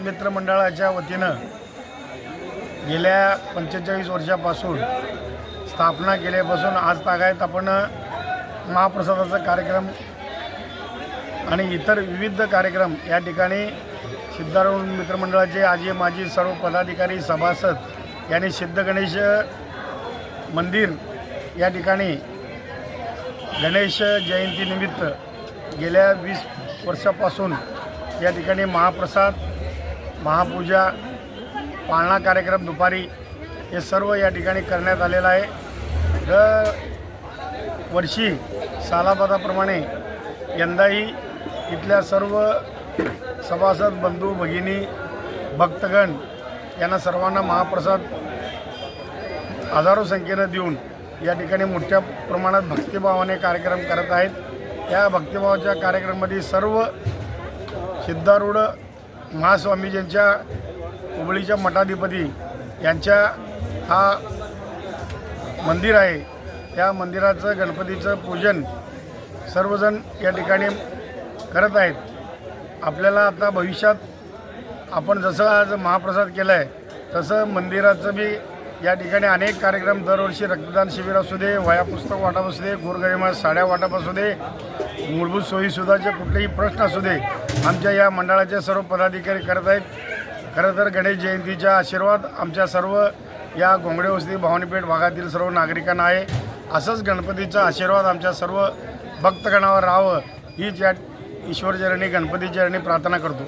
मित्रमंडळाच्या वतीनं गेल्या पंचेचाळीस वर्षापासून स्थापना केल्यापासून आज तागायत आपण महाप्रसादाचा कार्यक्रम आणि इतर विविध कार्यक्रम या ठिकाणी सिद्धारूढ मित्रमंडळाचे आजी माजी सर्व पदाधिकारी सभासद यांनी सिद्ध गणेश मंदिर या ठिकाणी गणेश जयंतीनिमित्त गेल्या वीस वर्षापासून या ठिकाणी महाप्रसाद महापूजा पाळणा कार्यक्रम दुपारी हे सर्व या ठिकाणी करण्यात आलेलं आहे. दर वर्षी सालापदाप्रमाणे यंदाही इथल्या सर्व सभासद बंधू भगिनी भक्तगण यांना सर्वांना महाप्रसाद हजारो संख्येनं देऊन या ठिकाणी मोठ्या प्रमाणात भक्तिभावाने कार्यक्रम करत आहेत. त्या भक्तिभावाच्या कार्यक्रमामध्ये सर्व सिद्धारूढ महास्वामीजींच्या हुबळीच्या मठाधिपती यांच्या हा मंदिर आहे. त्या मंदिराचं गणपतीचं पूजन सर्वजण या ठिकाणी करत आहेत. आपल्याला आता भविष्यात आपण जसं आज महाप्रसाद केला आहे तसं मंदिराचं बी या ठिकाणी अनेक कार्यक्रम दरवर्षी रक्तदान शिबिर असू दे वया पुस्तक वाटप असू दे गोरगरिमा साड्या वाटप असू दे मूलभूत सोयीसुद्धाचे कुठलेही प्रश्न असू दे आमच्या या मंडळाचे सर्व पदाधिकारी करत आहेत. खरं तर गणेश जयंतीचा आशीर्वाद आमच्या सर्व या घोंगडे वस्ती भवानीपेठ भागातील सर्व नागरिकांना आहे. असंच गणपतीचा आशीर्वाद आमच्या सर्व भक्तगणावर राहावं हीच या ईश्वरचरणी गणपतीचरणी प्रार्थना करतो.